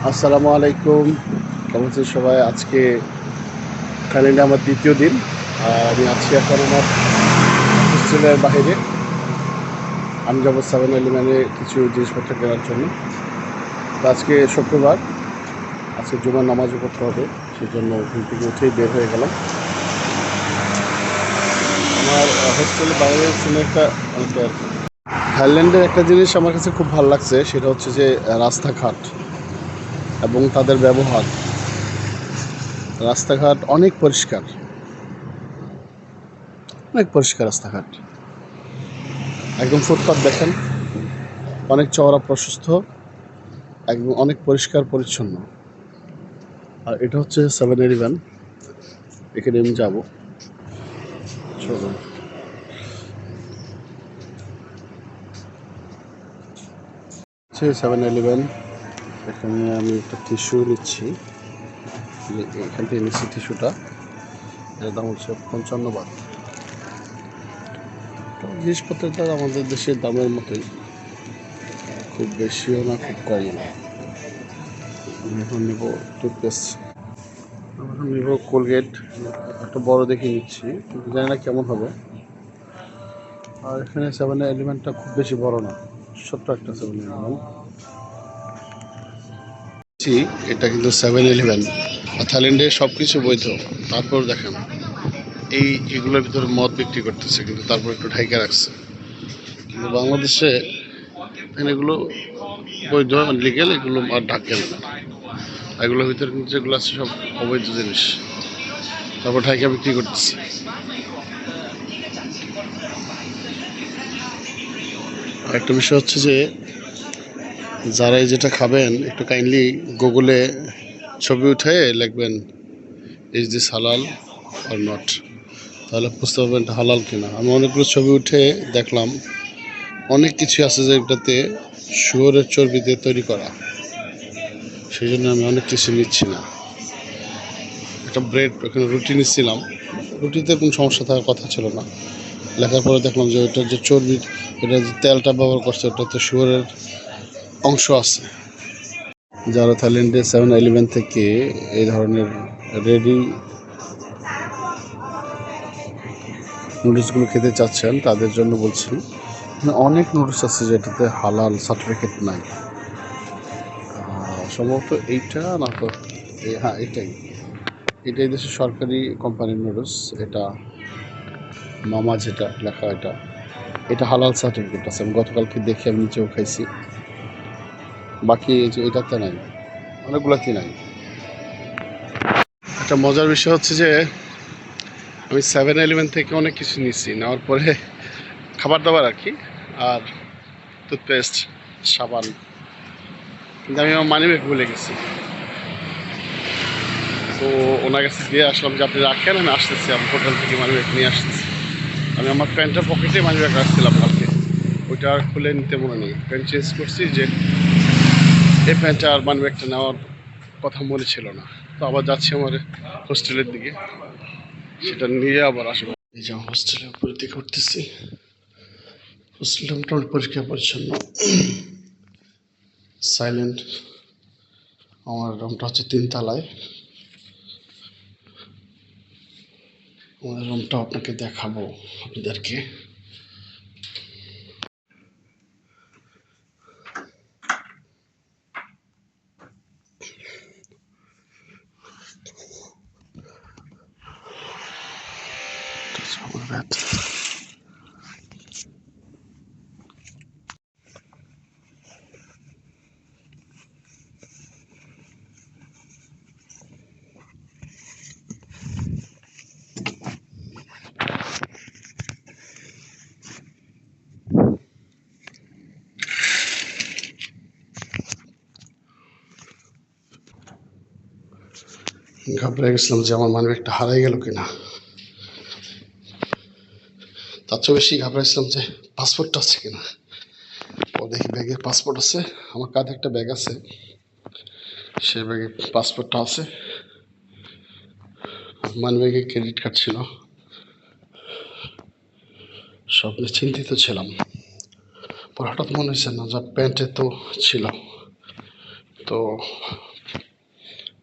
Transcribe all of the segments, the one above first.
আসসালামু আলাইকুম। কেমন আছেন সবাই? আজকে থাইল্যান্ডে আমার দ্বিতীয় দিন। আমি আছি এখন আমার হোস্টেলের বাইরে। আমি যাব সেভেন ইলেভেনে কিছু জিনিসপত্র কেনার জন্য। তো আজকে শুক্রবার। আজকে জুমার নামাজও করতে হবে। সেই জন্য ঘুম থেকে উঠেই বের হয়ে গেলাম। আমার হোস্টেলের বাইরে একটা একটা থাইল্যান্ডের একটা জিনিস আমার কাছে খুব ভালো লাগছে। সেটা হচ্ছে যে রাস্তাঘাট। এবং তাদের ব্যবহার। রাস্তাঘাট অনেক পরিষ্কার। অনেক পরিষ্কার রাস্তাঘাট। একদম ফুটপাথ দেখেন, অনেক চওড়া প্রশস্ত একদম অনেক পরিষ্কার পরিচ্ছন্ন। আর এটা হচ্ছে সেভেন ইলেভেন এখানে আমি যাব। হচ্ছে সেভেন ইলেভেন এখানে আমি একটা টিস্যু নিচ্ছি। এখান থেকে নিচ্ছি টিস্যুটা এর দাম হচ্ছে পঞ্চান্ন বাদ। দাম আমাদের দেশের দামের মতোই। খুব বেশিও না, খুব কমও না। এখন নেব টুথপেস্ট এখন নেব কোলগেট একটা বড় দেখে নিচ্ছি। জানি না কেমন হবে। আর এখানে সেভেন এলিমেন্টটা খুব বেশি বড় না। ছোট্ট একটা সেভেন ইলেভেন এটা কিন্তু সেভেন ইলেভেন থাইল্যান্ডে সব কিছু বৈধ। তারপর দেখেন, এই এগুলোর ভিতরে মদ বিক্রি করতেছে, কিন্তু তারপর একটু ঢাইকা রাখছে। কিন্তু বাংলাদেশে এগুলো বৈধ লিগেল এগুলো আর ঢাকেন না। এগুলোর ভিতরে কিন্তু যেগুলো আছে সব অবৈধ জিনিস। তারপর ঢাইকা বিক্রি করতেছে। আর একটা বিষয় হচ্ছে যে যারা এই যেটা খাবেন, একটু কাইন্ডলি গুগলে ছবি উঠে লিখবেন ইজ দিস হালাল আর নট তাহলে বুঝতে পারবেন হালাল কিনা। আমি অনেকগুলো ছবি উঠে দেখলাম। অনেক কিছু আছে যেটাতে শুয়োরের চর্বিতে তৈরি করা। সেই জন্য আমি অনেক কিছু নিচ্ছি না। একটা ব্রেড ওখানে রুটি নিচ্ছিলাম। রুটিতে কোনো সমস্যা থাকার কথা ছিল না। লেখার পরে দেখলাম যে ওইটার যে চর্বি এটা যে তেলটা ব্যবহার করছে, ওটাতে শুয়োরের অংশ আছে। যারা থাইল্যান্ডে সেভেন ইলেভেন থেকে এই ধরনের রেডি নুডলসগুলো খেতে চাচ্ছেন, তাদের জন্য বলছি অনেক নুডলস আছে যেটাতে হালাল সার্টিফিকেট নাই। সম্ভবত এইটা না তো হ্যাঁ এটাই। এটাই দেশের সরকারি কোম্পানির নুডলস এটা মামা যেটা লেখা এটা এটা হালাল সার্টিফিকেট আছে। আমি গতকালকে দেখে আমি নিচেও খাইছি। বাকি এটাতে নাই অনেকগুলোতে নাই। একটা মজার বিষয় হচ্ছে যে, আমি সেভেন ইলেভেন থেকে অনেক কিছু নিচ্ছি নেওয়ার পরে খাবার দাবার আর কি, আর টুথপেস্ট সাবান। কিন্তু আমি আমার মানি ব্যাগ ভুলে গেছি। তো ওনার কাছে দিয়ে আসলাম যে, আপনি রাখেন, আমি আসতেছি, আমি হোটেল থেকে মানি ব্যাগ নিয়ে আসতেছি। আমি আমার প্যান্টের পকেটে মানি ব্যাগ রাখছিলাম কালকে। ওইটা খুলে নিতে মনে নেই। প্যান্ট চেঞ্জ করছি যে এই প্যান্টটা আর মানি ব্যাগটা নেওয়ার কথা মনে ছিল না। তো আবার যাচ্ছি আমার হোস্টেলের দিকে। সেটা নিয়ে আবার আসব। এই যে হোস্টেলের উপরের দিকে উঠতেছি হোস্টেলটা মোটামুটি পরিষ্কার পরিচ্ছন্ন। সাইলেন্ট আমার রুমটা হচ্ছে তিনতলায়। আমার রুমটা আপনাকে দেখাবো আপনাদেরকে। ঘাবড়ে গেছিলাম যে আমার মানব্যাগটা হারাই গেল কিনা? তার চেয়ে বেশি ঘাবড়াইছিলাম যে পাসপোর্টটা আছে কিনা? ও দেখি ব্যাগে পাসপোর্ট আছে, আমার কাঁধে একটা ব্যাগ আছে। সেই ব্যাগে পাসপোর্টটা আছে। মান ব্যাগে ক্রেডিট কার্ড ছিল। সব নিয়ে চিন্তিত ছিলাম। পর হঠাৎ মনে হয়েছে না, যা প্যান্টে তো ছিল। তো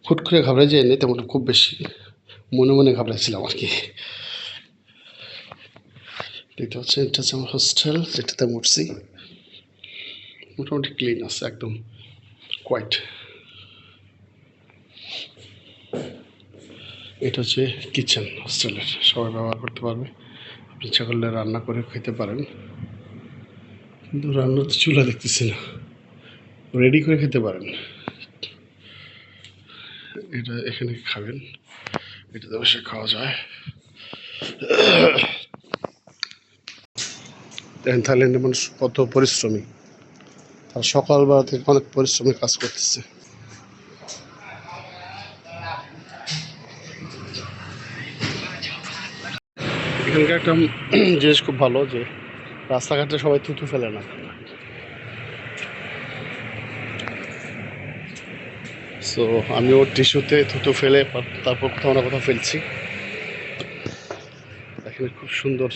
হুট করে ঘাবড়ে যায়নি তেমন খুব বেশি মনে মনে ঘাবড়াইছিলাম আর কি দেখতে পাচ্ছেন, এটা হচ্ছে আমার হোস্টেল যেটাতে উঠছি মোটামুটি ক্লিন আছে, একদম কোয়াইট এটা হচ্ছে কিচেন হোস্টেলের সবাই ব্যবহার করতে পারবে। আপনি ইচ্ছা করলে রান্না করে খেতে পারেন। কিন্তু রান্নার তো চুলা দেখতেছি না। রেডি করে খেতে পারেন। এটা এখানে খাবেন। এটাতে বসে খাওয়া যায়। থাইল্যান্ডের মানুষ কত পরিশ্রমী। আর সকালবেলা থেকে অনেক পরিশ্রমী কাজ করতেছে। এখানকার একটা জিনিস খুব ভালো যে, রাস্তাঘাটে সবাই থুতু ফেলে না। সো আমিও টিস্যুতে থুতু ফেলে তারপর কোথাও না কোথাও ফেলছি। এখানে খুব সুন্দর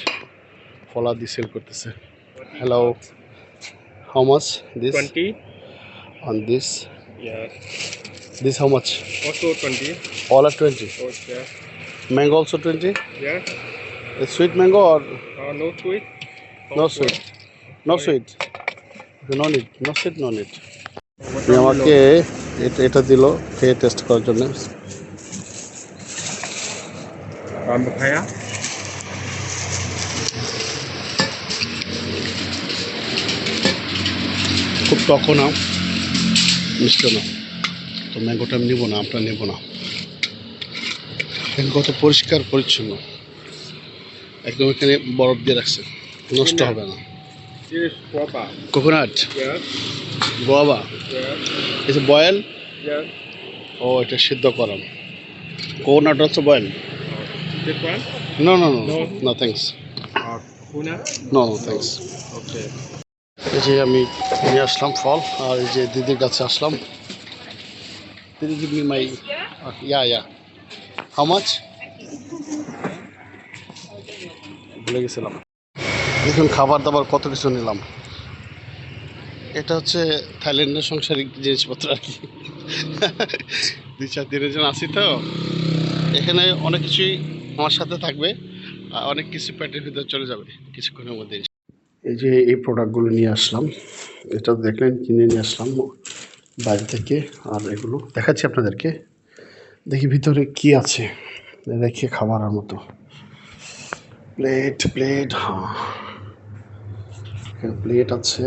ফলা দিয়ে সেল করতেছে। Hello how much this 20 on this this how much 20 all are twenty mango also twenty sweet mango or no sweet no sweet no neat no sweet no neat আমাকে এটা এটা দিল খেয়ে টেস্ট করার জন্য। খুব টকও না মিষ্টি না তো ম্যাঙ্গোটা আমি নেব না আমরা নেব না। কত পরিষ্কার পরিচ্ছন্ন। একদম এখানে বরফ দিয়ে রাখছে নষ্ট হবে না। This is guava coconut yeah guava yeah এসে বয়েল yeah ও এটা সিদ্ধ করাম কোকোনাট হচ্ছে boil this one? No no no No. No thanks uh no no thanks okay. এই যে আমি নিয়ে আসলাম ফল আর এই যে দিদির কাছে আসলাম। দিদি give me my yeah yeah how much ভুলে গেছিলাম। দেখুন খাবার দাবার কত কিছু নিলাম? এটা হচ্ছে থাইল্যান্ডের সাংসারিক জিনিসপত্র আর কি। দুই চার দিনের জন্য আসি তো। এখানে অনেক কিছুই আমার সাথে থাকবে অনেক কিছু প্যাটের ভিতরে চলে যাবে কিছুক্ষণের মধ্যে। এই যে এই প্রোডাক্টগুলো নিয়ে আসলাম, এটা দেখলেন, কিনে নিয়ে আসলাম বাইরে থেকে, আর এগুলো দেখাচ্ছি আপনাদেরকে। দেখি ভিতরে কি আছে। রেখে খাবার মতো। প্লেট প্লেট হ্যাঁ। প্লেট আছে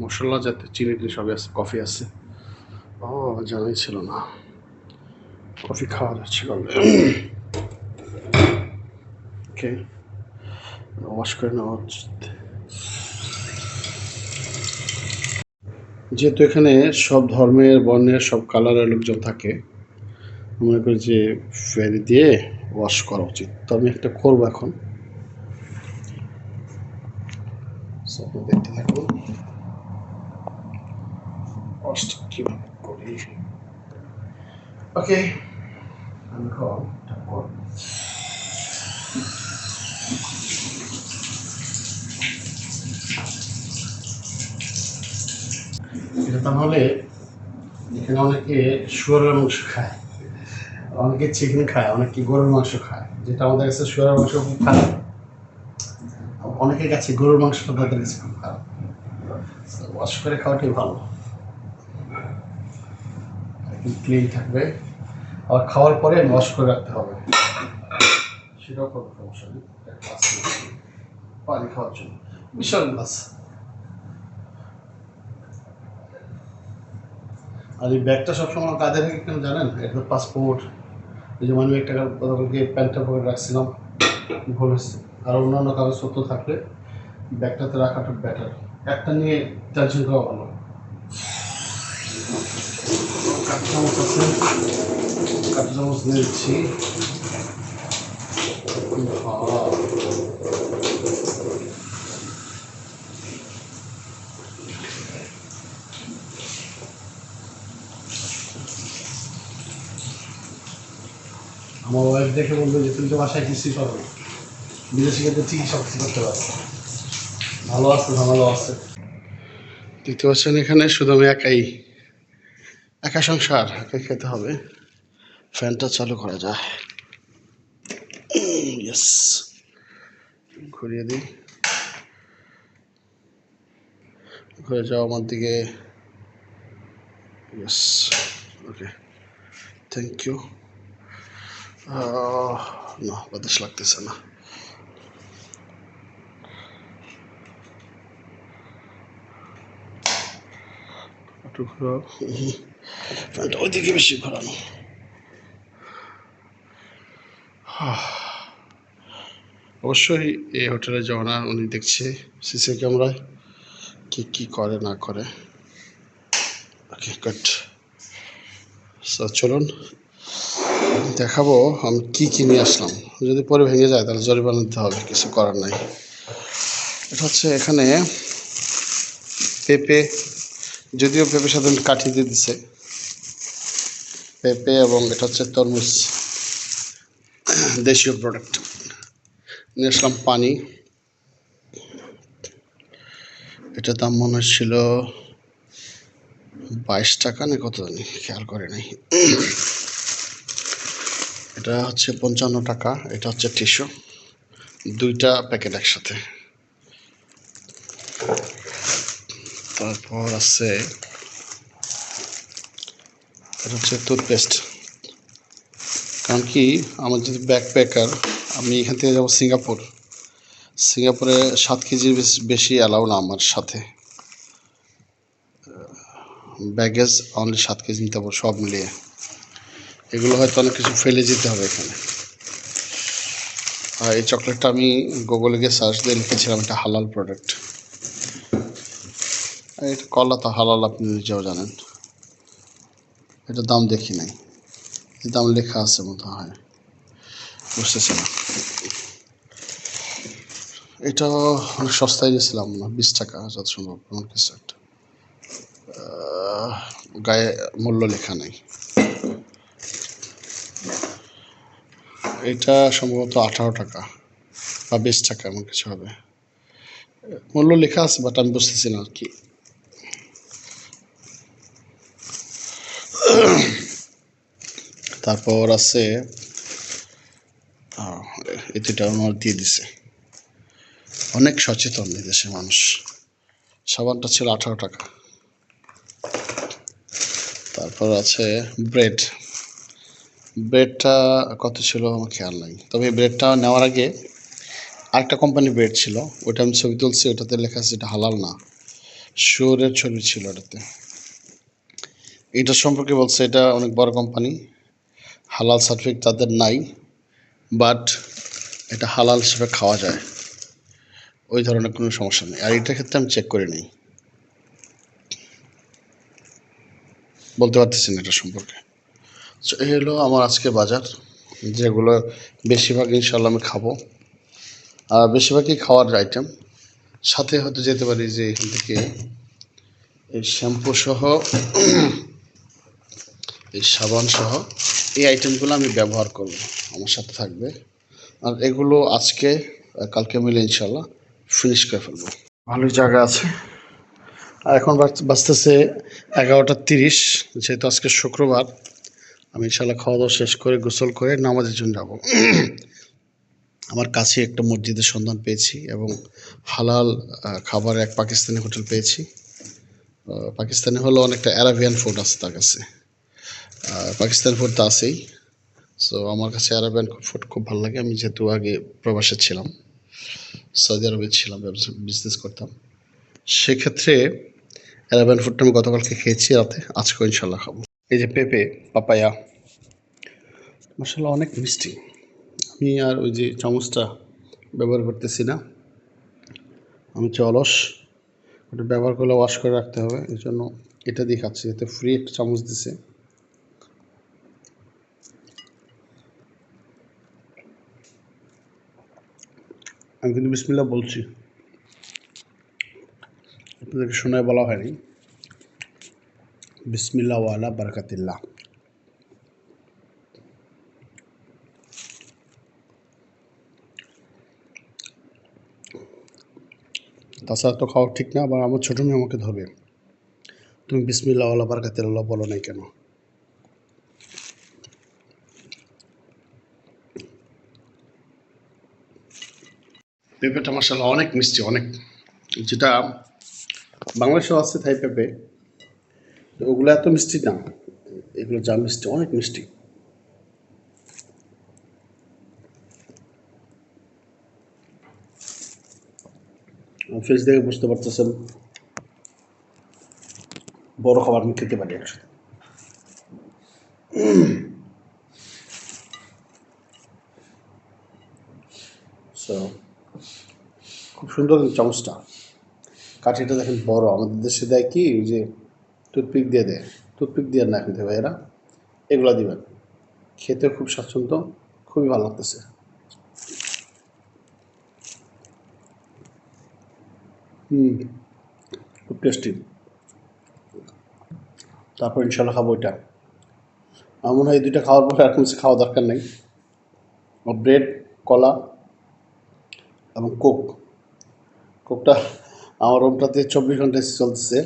মশলা জাতীয় চিনি টিনি সবই আছে কফি আছে। ও জানাই ছিল না। কফি খাওয়া যাচ্ছে কবে? ওকে ওয়াশ করে নেওয়া উচিত যেহেতু এখানে সব ধর্মের বর্ণের সব কালারের লোকজন থাকে মনে করি যে ফেরি দিয়ে ওয়াশ করা উচিত। তো আমি একটা করব এখন। আপনি দেখতে থাকুন ওয়াশটা কীভাবে করি? ওকে আমি করব এটা তাহলে এখানে অনেকে শুয়ারের মাংস খায় অনেকে চিকেন খায় অনেকে গরুর মাংস খায়। যেটা আমাদের কাছে শুয়ারের মাংস খুব খারাপ। অনেকের কাছে গরুর মাংসটা তাদের কাছে খুব খারাপ। ওয়াশ করে খাওয়াটাই ভালো। ক্লিন থাকবে। আবার খাওয়ার পরে ওয়াশ করে রাখতে হবে। সেটাও কোনো সমস্যা নেই। পানি খাওয়ার জন্য। বিশাল গ্লাস আর এই ব্যাগটা সবসময় কাঁধে রেখে কেন জানেন? এটা পাসপোর্ট এই যে মানি একটা প্যান্টটা পরে রাখছিলাম। ভুল হয়েছে। আর অন্যান্য কাগজপত্র থাকলে ব্যাগটাতে রাখাটা বেটার একটা নিয়ে টেনশন করা ভালো। কাঠা চামচ আছে। কাঠা চামচ নিয়ে দিচ্ছি। আমার ওয়াইফ দেখে বলবে যে, তুমি তো বাসায় কিছুই পারো ভালো আছে ভালো আছে? দেখতে পাচ্ছেন এখানে শুধু আমি একাই, একা সংসার, একাই খেতে হবে। ফ্যানটা চালু করা যায়। ইয়েস ঘুরিয়ে দিই। ঘুরে যাও আমার দিকে। ইয়েস ওকে থ্যাংক ইউ না, বাতাস লাগতেছে না। একটু ঘোরাও। ওইদিকে বেশি ঘোরানো অবশ্যই এই হোটেলে যাওয়া উনি দেখছে সিসি ক্যামেরায় কি কি করে না করে। ওকে গুড চলুন দেখাবো আমি কি কি নিয়ে আসলাম। যদি পরে ভেঙে যায় তাহলে জরিমানা দিতে হবে কিছু করার নাই। এটা হচ্ছে এখানে পেঁপে যদিও পেঁপে সাধারণত কাঠি দিয়ে দিছে। পেঁপে এবং এটা হচ্ছে তরমুজ। দেশীয় প্রোডাক্ট নিয়ে আসলাম পানি। এটা দাম মনে হচ্ছিল বাইশ টাকা না কত জানি, খেয়াল করে নাই। এটা হচ্ছে পঞ্চান্ন টাকা, এটা হচ্ছে টিস্যু। দুইটা প্যাকেট একসাথে। তারপর আছে, এটা হচ্ছে টুথপেস্ট কারণ কি, আমার যদি ব্যাকপ্যাকার আমি এখান থেকে যাব সিঙ্গাপুর। সিঙ্গাপুরে সাত কেজির বেশ- অ্যালাউ না আমার সাথে। ব্যাগেজ অনলি সাত কেজি নিতে পারব সব মিলিয়ে। এগুলো হয়তো অনেক কিছু ফেলে যেতে হবে এখানে। আর এই চকলেটটা আমি গুগলে গিয়ে সার্চ দিয়ে লিখেছিলাম, এটা হালাল প্রোডাক্ট এটা কলা তো হালাল আপনি নিজেও জানেন। এটা দাম দেখি নাই। দাম লেখা আছে মতো হয়। বুঝতেছি না। এটা অনেক সস্তায় নিয়েছিলাম না, বিশ টাকা যত সম্ভব, এমন কিছু একটা। গায়ে মূল্য লেখা নেই। এটা সম্ভবত আঠারো টাকা বা বিশ টাকা, এমন কিছু হবে। মূল্য লেখা আছে বাট আমি বুঝতেছি না আর কি তারপর আছে দুটা আমার দিয়ে দিছে। অনেক সচেতন দেশের মানুষ। সাবানটা ছিল আঠারো টাকা। তারপর আছে ব্রেড। ব্রেডটা কত ছিল আমার খেয়াল নাই। তবে ব্রেডটা নেওয়ার আগে আরেকটা কোম্পানির ব্রেড ছিল। ওটা আমি ছবি তুলছি, ওটাতে লেখা আছে এটা হালাল না। শুয়োরের ছবি ছিল ওটাতে। এটা সম্পর্কে বলছে, এটা অনেক বড় কোম্পানি হালাল সার্টিফিকেট তাদের নাই বাট এটা হালাল হিসেবে খাওয়া যায়। ওই ধরনের কোনো সমস্যা নেই। আর এটার ক্ষেত্রে আমি চেক করে নিই। বলতে পারতেছি না এটা সম্পর্কে। So, এই হলো আমার আজকে বাজার যেগুলো বেশিরভাগ ইনশাল্লাহ আমি খাব। আর বেশিরভাগই খাওয়ার আইটেম সাথে হয়তো যেতে পারি যে এখান থেকে এই শ্যাম্পু সহ এই সাবান সহ এই আইটেমগুলো আমি ব্যবহার করব, আমার সাথে থাকবে। আর এগুলো আজকে কালকে মিলে ইনশাল্লাহ ফিনিশ করে ফেলব। ভালোই জায়গা আছে। আর এখন বাঁচতেছে এগারোটা তিরিশ, যেহেতু আজকে শুক্রবার, আমি ইনশাল্লাহ খাওয়া দাওয়া শেষ করে গোসল করে নামাজের জন্য যাব। আমার কাছে একটা মসজিদের সন্ধান পেয়েছি এবং হালাল খাবার এক পাকিস্তানি হোটেল পেয়েছি। পাকিস্তানি হলো অনেকটা অ্যারাবিয়ান ফুড আছে তার কাছে। পাকিস্তানি ফুড তো আছেই। সো আমার কাছে অ্যারাবিয়ান ফুড খুব ভালো লাগে। আমি যেহেতু আগে প্রবাসে ছিলাম সৌদি আরবে ছিলাম বিজনেস করতাম। সেক্ষেত্রে অ্যারাবিয়ান ফুডটা আমি গতকালকে খেয়েছি রাতে। আজকে ইনশাল্লাহ খাব। এই যে পেঁপে, পাপায়া মশলা অনেক মিষ্টি। আমি আর ওই যে চামচটা ব্যবহার করতেছি না। আমি হচ্ছে অলস। ওটা ব্যবহার করলে ওয়াশ করে রাখতে হবে। এই জন্য এটা দিয়ে খাচ্ছি। এতে ফ্রি একটা চামচ দিছে। আমি কিন্তু বিসমিল্লা বলছি। আপনাদেরকে শোনায় বলা হয়নি। বিসমিল্লা ওয়ালা বারকাতিল্লাহ। তাছাড়া তো খাওয়া ঠিক না, আবার আমার ছোটো মেয়ে আমাকে ধরবে। তুমি বিসমিল্লাহ আল্লাহ বারকাতিল্লাহ বলো নাই কেন? পেঁপেটা মশালা অনেক মিষ্টি, অনেক। যেটা বাংলাদেশেও আছে থাই পেঁপে ওগুলো এত মিষ্টি না। এগুলো যা মিষ্টি, অনেক মিষ্টি। ফেস দেখে বুঝতে পারতেছেন। বড় খাবার আমি খেতে পারি একসাথে। সো খুব সুন্দর চামচটা। কাঠিটা দেখেন বড়। আমাদের দেশে দেয় কি যে টুথপিক দিয়ে দেয়। টুথপিক দিয়ে না খেতে ভাইয়েরা এগুলো দিবেন। খেতে খুব স্বাচ্ছন্দ্য, খুবই ভালো লাগতেছে। হুম, খুব টেস্টি তারপর ইনশাল্লাহ খাব ওইটা আমার মনে হয় দুইটা খাওয়ার পরে আর কিছু খাওয়া দরকার নেই। ব্রেড কলা এবং কোক কোকটা আমার রুমটাতে চব্বিশ ঘণ্টা এসি চলতেছে।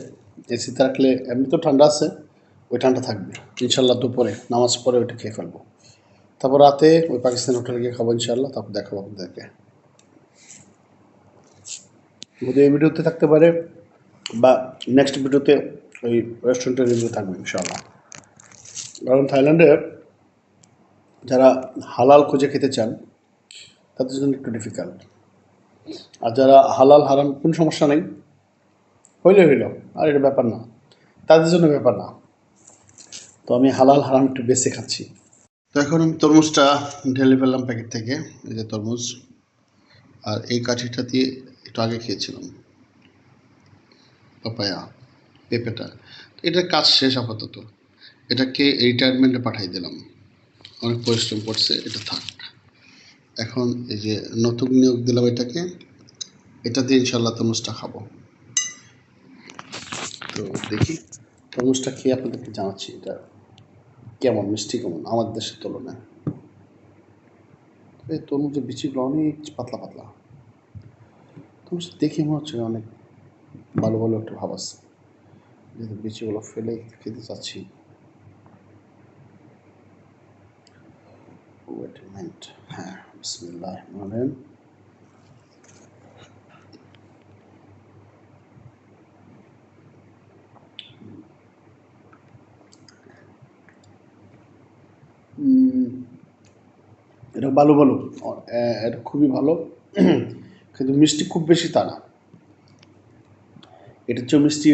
এসিতে রাখলে এমনি তো ঠান্ডা আছে, ওই ঠান্ডা থাকবে। ইনশাল্লাহ দুপুরে, নামাজ পরে ওইটা খেয়ে ফেলব। তারপর রাতে ওই পাকিস্তান হোটেলে গিয়ে খাব ইনশাল্লাহ তারপর দেখাবো আপনাদেরকে। যদি এই ভিডিওতে থাকতে পারে বা নেক্সট ভিডিওতে ওই রেস্টুরেন্টের রিভিউ থাকবে ইনশাল্লাহ কারণ থাইল্যান্ডে যারা হালাল খুঁজে খেতে চান, তাদের জন্য একটু ডিফিকাল্ট আর যারা হালাল, হারাম, কোনো সমস্যা নেই, হইলে হইল, আর এটা ব্যাপার না। তাদের জন্য ব্যাপার না। তো আমি হালাল, হারাম একটু বেশি খাচ্ছি। তো এখন আমি তরমুজটা ঢেলে ফেললাম প্যাকেট থেকে, এই যে তরমুজ। আর এই কাঠিটা দিয়ে একটু আগে খেয়েছিলাম। পাপায়া, পেঁপেটা। এটার কাজ শেষ আপাতত। এটাকে রিটায়ারমেন্টে পাঠিয়ে দিলাম। অনেক পরিশ্রম করছে, এটা থাক। এখন এই যে নতুন নিয়োগ দিলাম এটাকে, এটা দিয়ে ইনশাল্লাহ তরমুজটা খাব। তো দেখি, তরমুজটা খেয়ে আপনাদেরকে জানাচ্ছি এটা কেমন, মিষ্টি কেমন, আমার দেশের তুলনায়। এই তরমুজের বিচিগুলো অনেক পাতলা পাতলা। তরমুজ দেখে মনে হচ্ছে অনেক ভালো ভালো একটা ভাব আছে। যেহেতু বিচিগুলো ফেলে খেতে চাচ্ছি। ওয়েট হ্যাঁ। বিসমিল্লাহ এটা ভালো ভালো। এটা খুবই ভালো। কিন্তু মিষ্টি খুব বেশি তা না। এটার চেয়ে মিষ্টি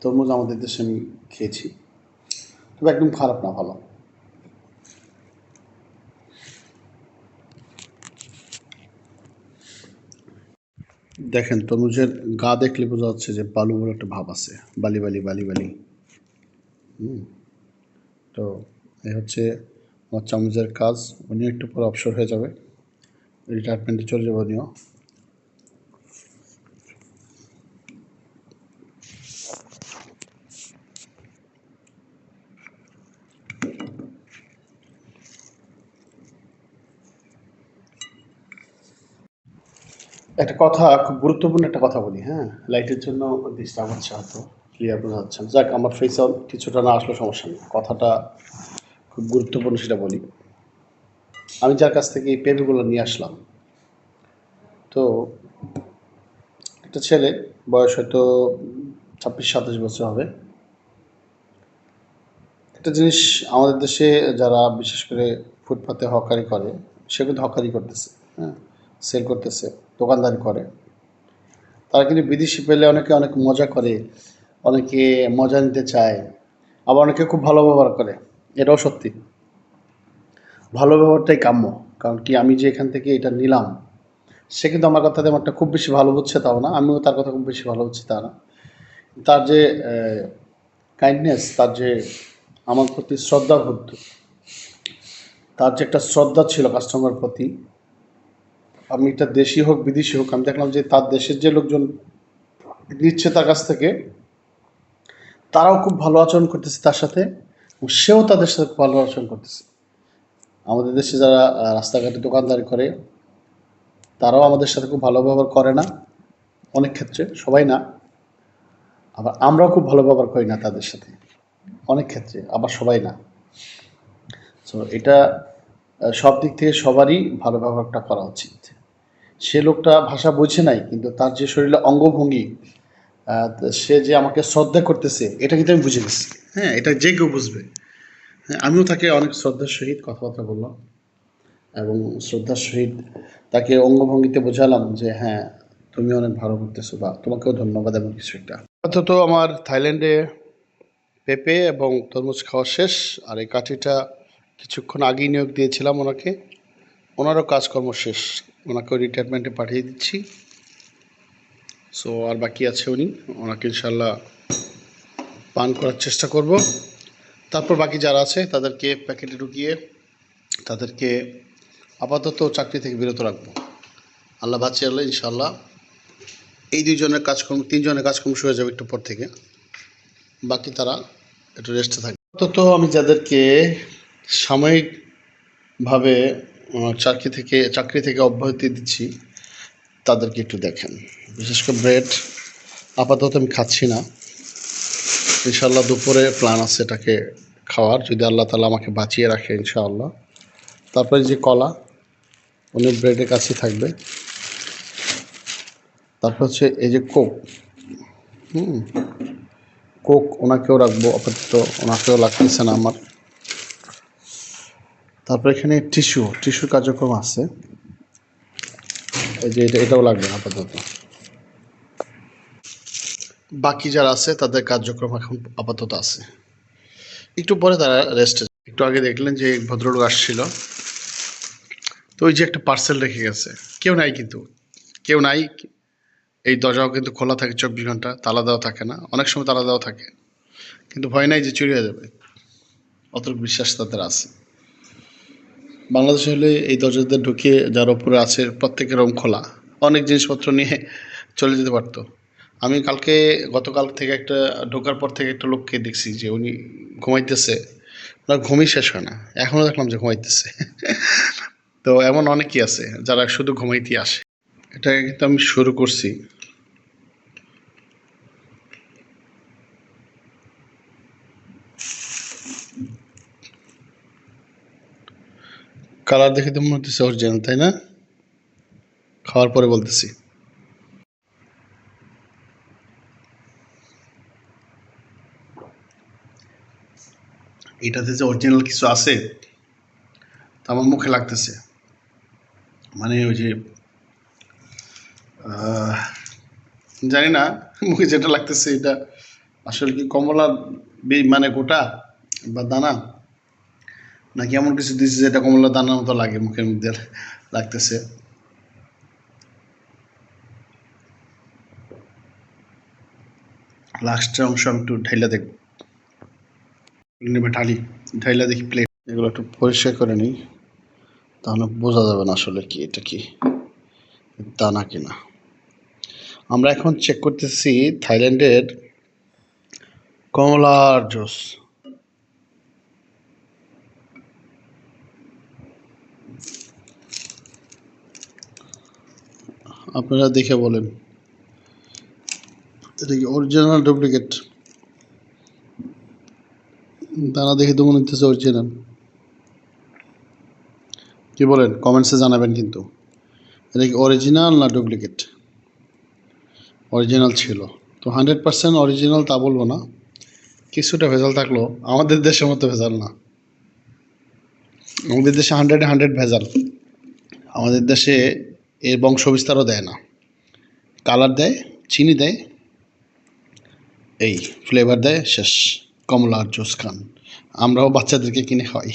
তরমুজ আমাদের দেশে আমি খেয়েছি। তবে একদম খারাপ না, ভালো। দেখেন তরমুজের গা দেখলে বোঝা যাচ্ছে যে বালু বলে একটা ভাব আছে। বালি বালি বালি বালি। তো এই হচ্ছে আমার চামচের কাজ। উনি একটু পরে অবসর হয়ে যাবে। রিটায়ারমেন্টে চলে যাবে উনিও একটা কথা, খুব গুরুত্বপূর্ণ একটা কথা বলি হ্যাঁ? লাইটের জন্য ডিস্টার্ব হচ্ছে হয়তো ক্লিয়ার বোঝা যাচ্ছে। যাক, আমার ফেসে কিছুটা না আসলে সমস্যা নেই। কথাটা খুব গুরুত্বপূর্ণ সেটা বলি। আমি যার কাছ থেকে এই পেঁপেগুলো নিয়ে আসলাম, তো একটা ছেলে, বয়স হয়তো ছাব্বিশ, সাতাশ বছর হবে। একটা জিনিস আমাদের দেশে যারা বিশেষ করে ফুটপাতে হকারি করে, সে কিন্তু হকারি করতেছে হ্যাঁ? সেল করতেছে। দোকানদারি করে। তারা কিন্তু বিদেশি পেলে অনেকে অনেক মজা করে, অনেকে মজা নিতে চায়, আবার অনেকে খুব ভালো ব্যবহার করে। এটাও সত্যি। ভালো ব্যবহারটাই কাম্য, কারণ কি আমি যে এখান থেকে এটা নিলাম, সে কিন্তু আমার কথা তেমনটা খুব বেশি ভালো বুঝছে তাও না, আমিও তার কথা খুব বেশি ভালো বুঝছি তা না। তার যে কাইন্ডনেস তার যে আমার প্রতি শ্রদ্ধা শ্রদ্ধাবদ্ধ তার যে একটা শ্রদ্ধা ছিল কাস্টমার প্রতি আমি এটা দেশি হোক, বিদেশি হোক, আমি দেখলাম যে তার দেশের যে লোকজন নিচ্ছে তার কাছ থেকে, তারাও খুব ভালো আচরণ করতেছে তার সাথে সেও তাদের সাথে ভালো আচরণ করতেছে। আমাদের দেশে যারা রাস্তাঘাটে দোকানদারি করে, তারাও আমাদের সাথে খুব ভালো ব্যবহার করে না, অনেক ক্ষেত্রে, সবাই না। আবার আমরাও খুব ভালো ব্যবহার করি না তাদের সাথে, অনেক ক্ষেত্রে, আবার সবাই না। সো এটা সব দিক থেকে সবারই ভালো ব্যবহারটা করা উচিত। সে লোকটা ভাষা বোঝে নাই, কিন্তু তার যে শরীরে অঙ্গভঙ্গি সে যে আমাকে শ্রদ্ধা করতেছে, এটা কিন্তু আমি বুঝে গেছি। হ্যাঁ এটা যে কেউ বুঝবে। হ্যাঁ আমিও তাকে অনেক শ্রদ্ধার সহিত কথাবার্তা বললাম এবং শ্রদ্ধার সহিত তাকে অঙ্গভঙ্গিতে বোঝালাম যে হ্যাঁ তুমি অনেক ভালো করতেছো বা তোমাকেও ধন্যবাদ এবং কিছু একটা। অন্তত আমার থাইল্যান্ডে পেঁপে এবং তরমুজ খাওয়া শেষ, আর এই কাঠিটা কিছুক্ষণ আগেই নিয়োগ দিয়েছিলাম ওনাকে। ওনারও কাজকর্ম শেষ। ওনাকেও রিটায়ারমেন্টে পাঠিয়ে দিচ্ছি। সো আর বাকি আছে উনি। ওনাকে ইনশাল্লাহ পান করার চেষ্টা করব। তারপর বাকি যারা আছে, তাদেরকে প্যাকেটে ঢুকিয়ে তাদেরকে আপাতত চাকরি থেকে বিরত রাখব। আল্লাহ বাঁচিয়ে আল্লাহ ইনশাল্লাহ এই দুইজনের কাজকর্ম, তিনজনের কাজকর্ম শুরু হয়ে যাবে একটু পর থেকে। বাকি তারা একটু রেস্টে থাকবে আপাতত আমি যাদেরকে সাময়িকভাবে চাকরি থেকে চাকরি থেকে অব্যাহতি দিচ্ছি, তাদেরকে একটু দেখেন। বিশেষ করে ব্রেড, আপাতত আমি খাচ্ছি না। ইনশাল্লাহ দুপুরে প্ল্যান আছে এটাকে খাওয়ার। যদি আল্লাহ তালা আমাকে বাঁচিয়ে রাখে, ইনশাআল্লাহ। তারপরে যে কলা উনি ব্রেডের কাছে থাকবে। তারপর হচ্ছে এই যে কোক, হুম, কোক ওনাকেও রাখব, আপাতত ওনাকেও লাগতেছে না আমার। তারপর এখানে টিস্যু টিস্যু কার্যক্রম আছে। এই যে এটা এটাও লাগবে না আপাতত। বাকি যারা আছে তাদের কার্যক্রম এখন আপাতত আছে। একটু পরে তারা রেস্টে একটু আগে দেখলেন যে ভদ্রলোক আসছিল। তো ওই যে একটা পার্সেল রেখে গেছে। কেউ নাই কিন্তু। কেউ নাই। এই দরজাও কিন্তু খোলা থাকে চব্বিশ ঘণ্টা। তালা দেওয়া থাকে না। অনেক সময় তালা দেওয়া থাকে। কিন্তু ভয় নাই যে চুরি হয়ে যাবে। অতটুকু বিশ্বাস তাদের আছে। বাংলাদেশে হলে এই দরজাতে ঢুকিয়ে যার ওপরে আছে প্রত্যেকের রুম খোলা। অনেক জিনিসপত্র নিয়ে চলে যেতে পারতো। আমি কালকে, গতকাল থেকে একটা, ঢোকার পর থেকে একটা লোককে দেখছি যে উনি ঘুমাইতেছে। ওনার ঘুমই শেষ হয় না। এখনও দেখলাম যে ঘুমাইতেছে। তো এমন অনেকেই আছে যারা শুধু ঘুমাইতেই আসে। এটা কিন্তু আমি শুরু করছি। কালার দেখে তো মনে হচ্ছে অরিজিনাল তাই না? খাওয়ার পরে বলতেছি। এটাতে যে অরিজিনাল কিছু আছে, তা আমার মুখে লাগতেছে। মানে ওই যে জানি না, মুখে যেটা লাগতেছে এটা আসলে কি কমলা মানে গোটা বা দানা? নাকি এমন কিছু দিচ্ছে যেটা কমলা দানার মতো লাগে মুখের মধ্যে লাগতেছে? লাস্টের অংশ আমি একটু ঢাইলা দেখব ঢালি, ঢাইলা দেখি প্লেট এগুলো একটু পরিষ্কার করে নিই, তাহলে বোঝা যাবে না আসলে কি, এটা কি দানা কিনা। আমরা এখন চেক করতেছি থাইল্যান্ডের কমলার জুস আপনারা দেখে বলেন। এটা কি অরিজিনাল ডুপ্লিকেট দানা দেখে তো মনে হচ্ছে অরিজিনাল কি বলেন? কমেন্টসে জানাবেন কিন্তু। এটা কি অরিজিনাল না ডুপ্লিকেট অরিজিনাল ছিল। তো হান্ড্রেড পার্সেন্ট অরিজিনাল তা বলব না। কিছুটা ভেজাল থাকল আমাদের দেশের মতো ভেজাল না। আমাদের দেশে হান্ড্রেডে হান্ড্রেড ভেজাল। আমাদের দেশে এর বংশ বিস্তারও দেয় না। কালার দেয়, চিনি দেয়, এই ফ্লেভার দেয়, শেষ। কমলার জুস খান। আমরাও বাচ্চাদেরকে কিনে খাওয়াই।